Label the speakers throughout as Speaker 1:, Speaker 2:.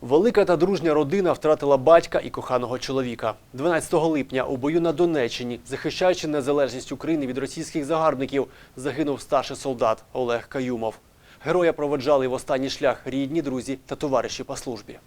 Speaker 1: Велика та дружня родина втратила батька і коханого чоловіка. 12 липня у бою на Донеччині, захищаючи незалежність України від російських загарбників, загинув старший солдат Олег Каюмов. Героя проводжали в останній шлях рідні, друзі та товариші по службі.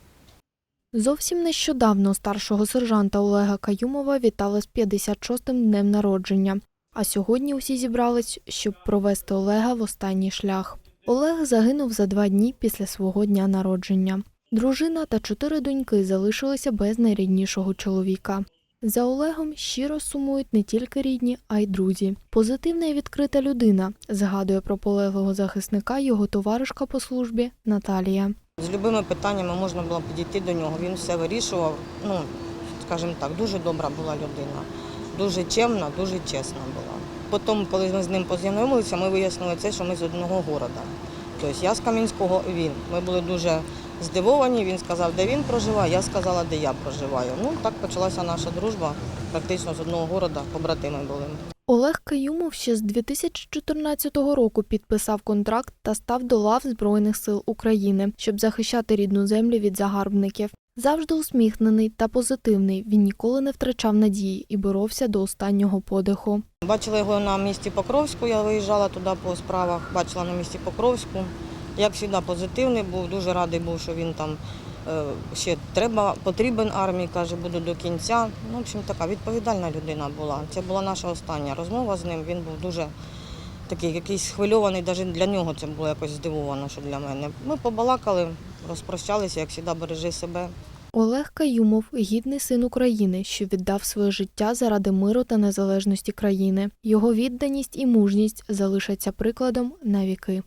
Speaker 2: Зовсім нещодавно старшого сержанта Олега Каюмова вітали з 56-м днем народження. А сьогодні усі зібрались, щоб провести Олега в останній шлях. Олег загинув за два дні після свого дня народження. Дружина та чотири доньки залишилися без найріднішого чоловіка. За Олегом щиро сумують не тільки рідні, а й друзі. Позитивна і відкрита людина, згадує про полеглого захисника його товаришка по службі Наталія.
Speaker 3: З любими питаннями можна було підійти до нього. Він все вирішував. Ну, скажімо так, дуже добра була людина, дуже чемна, дуже чесна була. Потім, коли ми з ним познайомилися, ми вияснили це, що ми з одного міста. Тобто я з Кам'янського, він. Ми були дуже здивовані. Він сказав, де він проживає, я сказала, де я проживаю. Ну, так почалася наша дружба. Практично з одного міста, побратими були.
Speaker 2: Олег Каюмов ще з 2014 року підписав контракт та став до лав Збройних сил України, щоб захищати рідну землю від загарбників. Завжди усміхнений та позитивний, він ніколи не втрачав надії і боровся до останнього подиху.
Speaker 3: Бачила його на місці Покровську, я виїжджала туди по справах, бачила на місці Покровську. Як завжди, позитивний був, дуже радий був, що він там е, ще треба, потрібен армії, каже, буду до кінця. Ну, в общем, така відповідальна людина була. Це була наша остання розмова з ним. Він був дуже такий якийсь схвильований, навіть для нього це було якось здивовано, що для мене. Ми побалакали, розпрощалися, як завжди, бережи себе.
Speaker 2: Олег Каюмов гідний син України, що віддав своє життя заради миру та незалежності країни. Його відданість і мужність залишаться прикладом на віки.